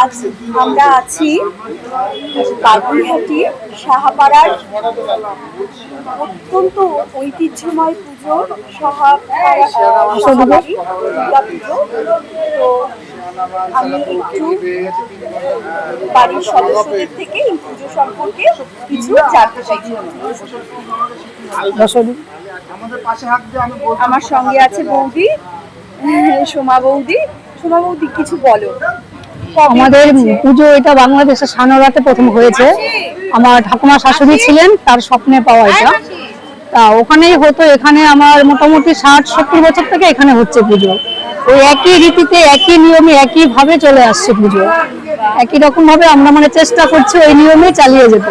আজ আমরা আছি বাগুইহাটি সাহাপাড়ার অত্যন্ত ঐতিহ্যময় পুজো সাহাপাড়া দুর্গা পুজো। তো আমি একটু বাড়ির সদস্যদের থেকে এই পুজো সম্পর্কে কিছু জানতে চাইছি। আমার সঙ্গে আছে বৌদি সোমা বৌদি। সোমা বৌদি কিছু বলো। আমাদের পুজো এটা বাংলাদেশের সানোরাতে প্রথম হয়েছে। আমার ঠাকুমা শাশুড়ি ছিলেন তার স্বপ্নে পাওয়া এটা। তা ওখানেই হতো এখানে আমার মোটামুটি ষাট সত্তর বছর থেকে এখানে হচ্ছে পুজো। ওই একই রীতিতে একই নিয়মে একই ভাবে চলে আসছে পুজো। একই রকম ভাবে আমরা মানে চেষ্টা করছি ওই নিয়মে চালিয়ে যেতে।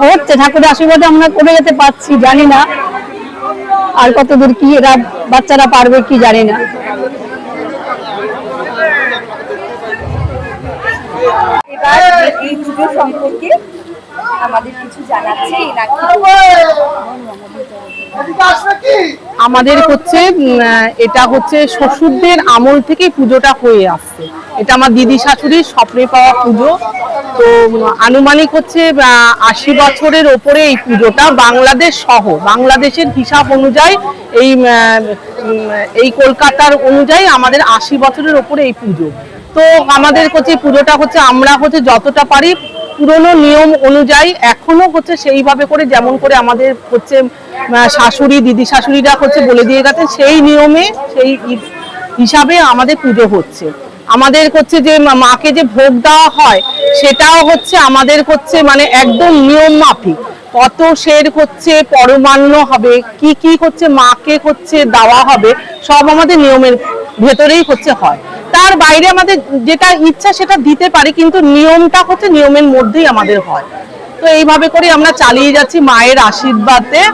হচ্ছে ঠাকুরের আশীর্বাদে আমরা করে যেতে পারছি জানি না। আর কতদূর কি এরা বাচ্চারা পারবে কি জানি না। এবার এই পুজো সম্পর্কে আমাদের কিছু জানাচ্ছে। আমাদের হচ্ছে এটা হচ্ছে শ্বশুরদের আমল থেকে পুজোটা হয়ে আসছে। এটা আমার দিদি শাশুড়ির স্বপ্নে পাওয়া পুজো। তো আনুমানিক হচ্ছে আশি বছরের ওপরে এই পুজোটা বাংলাদেশ সহ, বাংলাদেশের হিসাব অনুযায়ী এই এই কলকাতার অনুযায়ী আমাদের আশি বছরের ওপরে এই পুজো। তো আমাদের হচ্ছে পুজোটা হচ্ছে, আমরা হচ্ছে যতটা পারি পুরনো নিয়ম অনুযায়ী এখনও হচ্ছে সেইভাবে করে, যেমন করে আমাদের হচ্ছে শাশুড়ি, দিদি শাশুড়িরা হচ্ছে বলে দিয়ে গেছেন, সেই নিয়মে, সেই হিসাবে আমাদের পুজো হচ্ছে। আমাদের হচ্ছে যে মাকে যে ভোগ দেওয়া হয়, সেটাও হচ্ছে আমাদের হচ্ছে মানে একদম নিয়ম মাফিক। কত শের হচ্ছে পরমান্ন হবে, কি কি হচ্ছে মাকে হচ্ছে দেওয়া হবে, সব আমাদের নিয়মের ভেতরেই হচ্ছে হয়। তার বাইরে আমাদের যেটা ইচ্ছা সেটা দিতে পারি, কিন্তু নিয়মটা হচ্ছে নিয়মের মধ্যেই আমাদের হয়। তো এইভাবে করে আমরা চালিয়ে যাচ্ছি মায়ের আশীর্বাদে।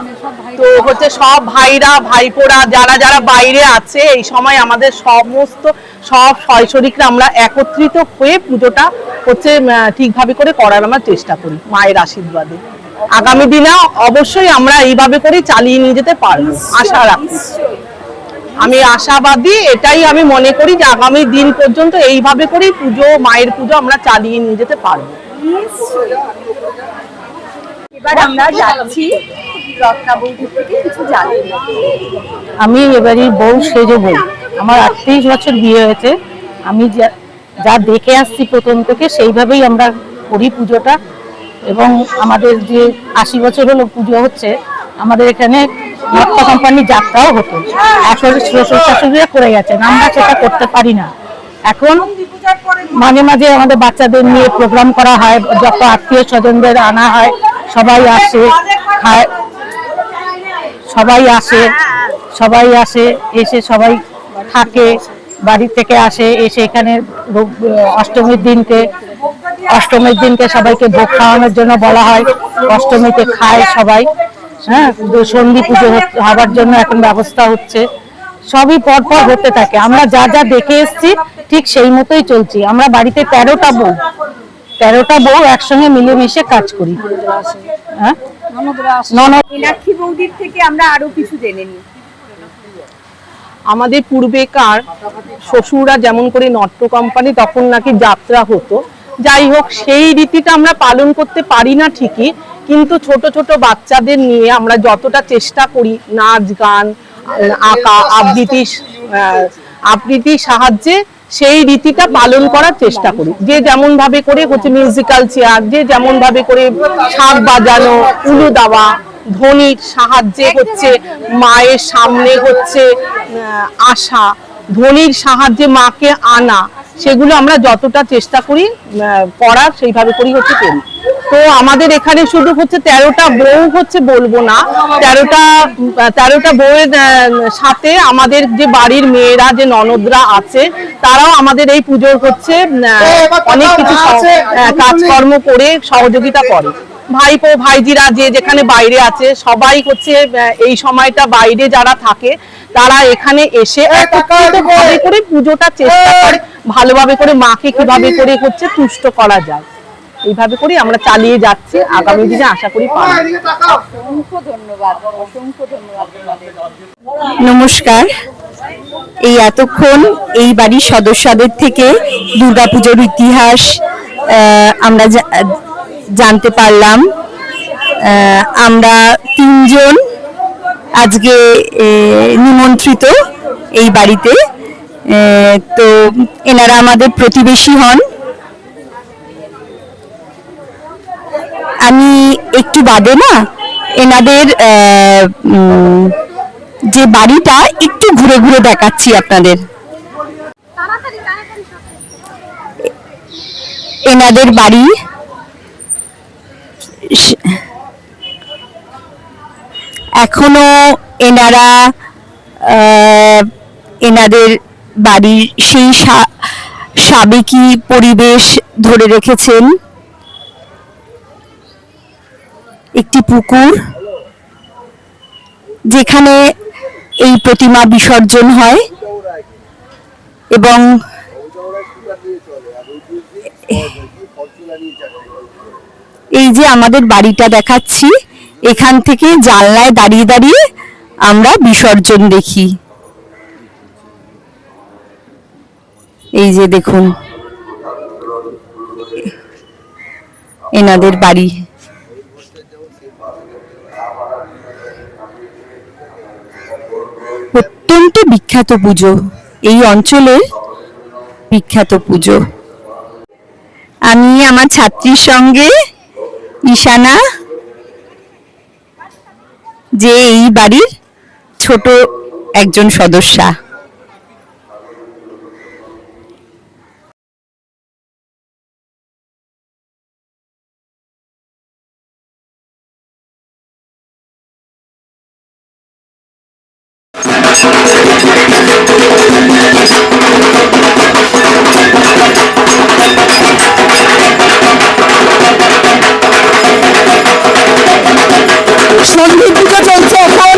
তো হচ্ছে সব ভাইরা, ভাইপোরা, যারা যারা বাইরে আছে, এই সময় আমাদের সমস্ত সব শৈশরিকরা আমরা একত্রিত হয়ে পুজোটা হচ্ছে ঠিকভাবে করে করার আমরা চেষ্টা করি মায়ের আশীর্বাদে। আগামী দিনে অবশ্যই আমরা এইভাবে করে চালিয়ে নিয়ে যেতে পারব। আশা রাখি নিশ্চয়ই আমি আশাবাদী এটাই আমি মনে করি যে আগামী দিন পর্যন্ত এইভাবে করেই পুজো মায়ের পুজো আমরা চালিয়ে নিয়ে যেতে পারব। এবার আমরা যাচ্ছি আমি এবারই বউ সেজে বউ। আমার আটত্রিশ বছর বিয়ে হয়েছে। আমি যা যা দেখে আসছি প্রথম থেকে সেইভাবেই আমরা করি পুজোটা। এবং আমাদের যে আশি বছর হলো পুজো হচ্ছে আমাদের এখানে মটকা কোম্পানির যাত্রাও হতো। আসলে শ্বশুর শাশুড়িরা করে গেছেন, আমরা সেটা করতে পারি না। এখন মাঝে মাঝে আমাদের বাচ্চাদের নিয়ে প্রোগ্রাম করা হয়, যত আত্মীয় স্বজনদের আনা হয়, সবাই আসে, খায়, সবাই আসে সবাই আসে, এসে সবাই থাকে, বাড়ি থেকে আসে, এসে এখানে অষ্টমীর দিনকে অষ্টমীর দিনকে সবাইকে ভোগ খাওয়ানোর জন্য বলা হয়। অষ্টমীতে খায় সবাই। হ্যাঁ সন্ধি পুজো হবার জন্য এখন ব্যবস্থা হচ্ছে। সবই পর পর হতে থাকে। আমরা যা যা দেখে এসেছি ঠিক সেই মতোই চলছি। আমরা বাড়িতে তেরোটা বউ। তেরোটা বউ একসঙ্গে মিলেমিশে কাজ করি। হ্যাঁ? মীনাক্ষী বৌদির থেকে আমরা আরও কিছু জেনে নিই। আমাদের পূর্বেকার শ্বশুররা যেমন করে নট্য কোম্পানি তখন নাকি যাত্রা হতো। যাই হোক সেই রীতিটা আমরা পালন করতে পারি না ঠিকই। কিন্তু ছোট ছোট বাচ্চাদের নিয়ে আমরা যতটা চেষ্টা করি নাচ, গান, আঁকা, আবৃত্তি আবৃত্তির সাহায্যে সেই রীতিটা পালন করার চেষ্টা করি। যে যেমন ভাবে করে হচ্ছে মিউজিক্যাল চেয়ার যে যেমন ভাবে করে শাক বাজানো, উলু দেওয়া, ধ্বনির সাহায্যে হচ্ছে মায়ের সামনে হচ্ছে আসা, ধ্বনির সাহায্যে মাকে আনা, সেগুলো আমরা যতটা চেষ্টা করি করার সেইভাবে করি হচ্ছে করি। তো আমাদের এখানে শুধু হচ্ছে তেরোটা বউ হচ্ছে বলব না। তেরোটা তেরোটা বউয়ের সাথে আমাদের যে বাড়ির মেয়েরা যে ননদরা আছে তারাও আমাদের এই পুজোর হচ্ছে অনেক কিছু কাজকর্ম করে সহযোগিতা করে। ভাইপো ভাইজিরা যে যেখানে বাইরে আছে সবাই হচ্ছে এই সময়টা বাইরে যারা থাকে তারা এখানে এসে করে পুজোটা চেষ্টা করে ভালোভাবে করে মাকে কীভাবে করে হচ্ছে তুষ্ট করা যায়। এইভাবে করে আমরা চালিয়ে যাচ্ছি। আগামী দিনে আশা করি অসংখ্য ধন্যবাদ অসংখ্য ধন্যবাদ নমস্কার। এই এতক্ষণ এই বাড়ির সদস্যদের থেকে দুর্গাপুজোর ইতিহাস আমরা জানতে পারলাম। আমরা তিনজন আজকে নিমন্ত্রিত এই বাড়িতে। তো এনারা আমাদের প্রতিবেশী হন আমি একটু বাদে না, এনাদের যে বাড়িটা একটু ঘুরে ঘুরে দেখাচ্ছি আপনাদের। এনাদের বাড়ি এখনও এনারা এনাদের বাড়ির সেই সাবেকি পরিবেশ ধরে রেখেছেন। একটি পুকুর যেখানে এই প্রতিমা বিসর্জন হয় এবং এই যে আমাদের বাড়িটা দেখাচ্ছি, এখান থেকে জানলায় দাঁড়িয়ে দাঁড়িয়ে আমরা বিসর্জন দেখি। এই যে দেখুন, এনাদের বাড়ি। অত্যন্ত বিখ্যাত পুজো। এই অঞ্চলের বিখ্যাত পুজো। আমি আমার ছাত্রীর সঙ্গে ঈশানা, যে এই বাড়ির ছোট একজন সদস্যা। সন্ধি পুজো চলছে এখন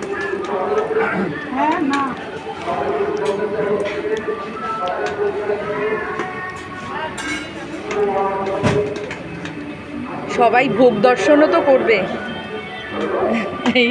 সবাই ভোগ দর্শনও তো করবে। এই